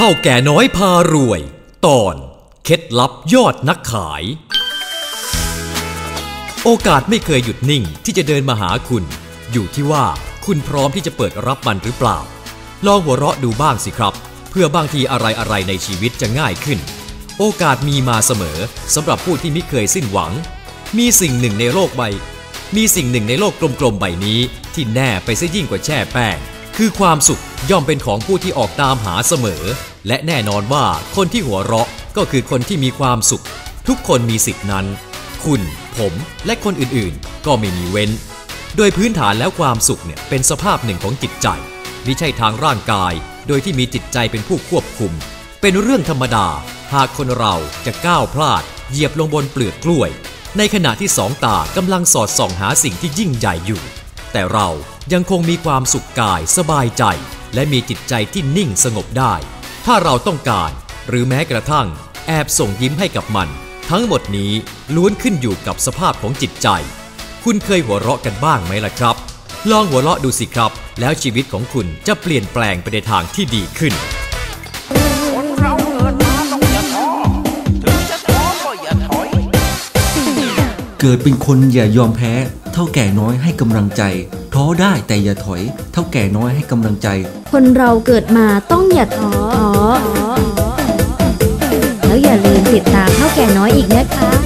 ท่าแก่น้อยพารวย ตอนเคล็ดลับยอดนักขาย โอกาสไม่เคยหยุดนิ่งที่จะเดินมาหาคุณ อยู่ที่ว่าคุณพร้อมที่จะเปิดรับมันหรือเปล่า ลองหัวเราะดูบ้างสิครับ เพื่อบางทีอะไรอะไรๆในชีวิตจะง่ายขึ้น โอกาสมีมาเสมอสำหรับผู้ที่ไม่เคยสิ้นหวัง มีสิ่งหนึ่งในโลกใบ มีสิ่งหนึ่งในโลกกลมๆใบนี้ ที่แน่ไปซะยิ่งกว่าแช่แป้ง คือความสุขย่อมเป็นของผู้ที่ออกตามหาเสมอ และแน่นอนว่าคนที่หัวเราะก็คือคนที่มีความสุข ทุกคนมีสิทธินั้น คุณ ผมและคนอื่นๆ ก็ไม่มีเว้น โดยพื้นฐานแล้วความสุขเนี่ยเป็นสภาพหนึ่งของจิตใจมิใช่ทางร่างกาย โดยที่มีจิตใจเป็นผู้ควบคุม เป็นเรื่องธรรมดา หากคนเราจะก้าวพลาด เหยียบลงบนเปลือกกล้วย ในขณะที่สองตากำลังสอดส่องหาสิ่งที่ยิ่งใหญ่อยู่ แต่เรายังคงมีความสุขกายสบายใจ และมีจิตใจที่นิ่งสงบได้ ถ้าเราต้องการหรือแม้กระทั่ง แอบส่งยิ้มให้กับมัน ทั้งหมดนี้ล้วนขึ้นอยู่กับสภาพของจิตใจ คุณเคยหัวเราะกันบ้างไหมล่ะครับ ลองหัวเราะดูสิครับ แล้วชีวิตของคุณจะเปลี่ยนแปลงไปในทางที่ดีขึ้น เกิดเป็นคนอย่ายอมแพ้ เท่าแก่น้อยให้กำลังใจ ท้อได้แต่อย่าถอย เท่าแก่น้อยให้กำลังใจ คนเราเกิดมาต้องอย่าท้อแล้วอย่าลืมติดตามเท่าแก่น้อยอีกนะคะค่ะ